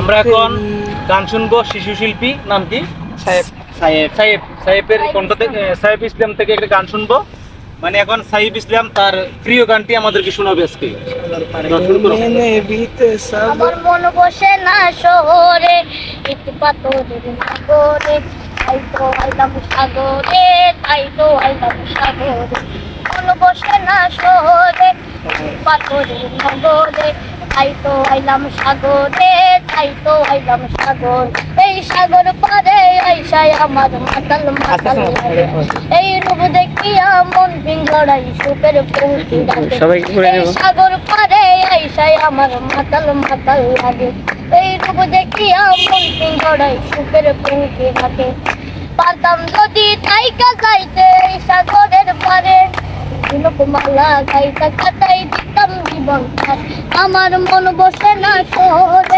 আমরা এখন গান শুনব শিশু শিল্পী নাম কি? সাহেব সাহেব সাহেব সাহেবের কণ্ঠ থেকে সাহেব ইসলাম থেকে একটা গান শুনব। মানে এখন সাহেব ইসলাম তার প্রিয় গানটি আমাদেরকে শোনাবে আজকে। আমার মন বসে না শহরে তাই তো আইলাম সাগরে তাই তো আইলাম সাগরে। মন বসে না শহরে পাথরের নগরে তাই তো আইলাম সাগরে। তাই তো আইলাম সাগর। এই সাগর পারে আইসাই আমার মাতাল মাতাল লাগে। এই রূপ দেখিয়া মন ভিঙ্গড়াই সুখের পৌঁছি ডাকে সবাইকে করে এই নেব। সাগর পারে আইসাই আমার মাতাল মাতাল লাগে। এই রূপ দেখিয়া মন পিঙ্গড়াই সুখের পৌঁছে থাকে পারতাম যদি তাইকা যাইতে এই সাগরের পারে মালা গাইতা কাটাই দিতাম জীবন আমার মন বসে না শহরে।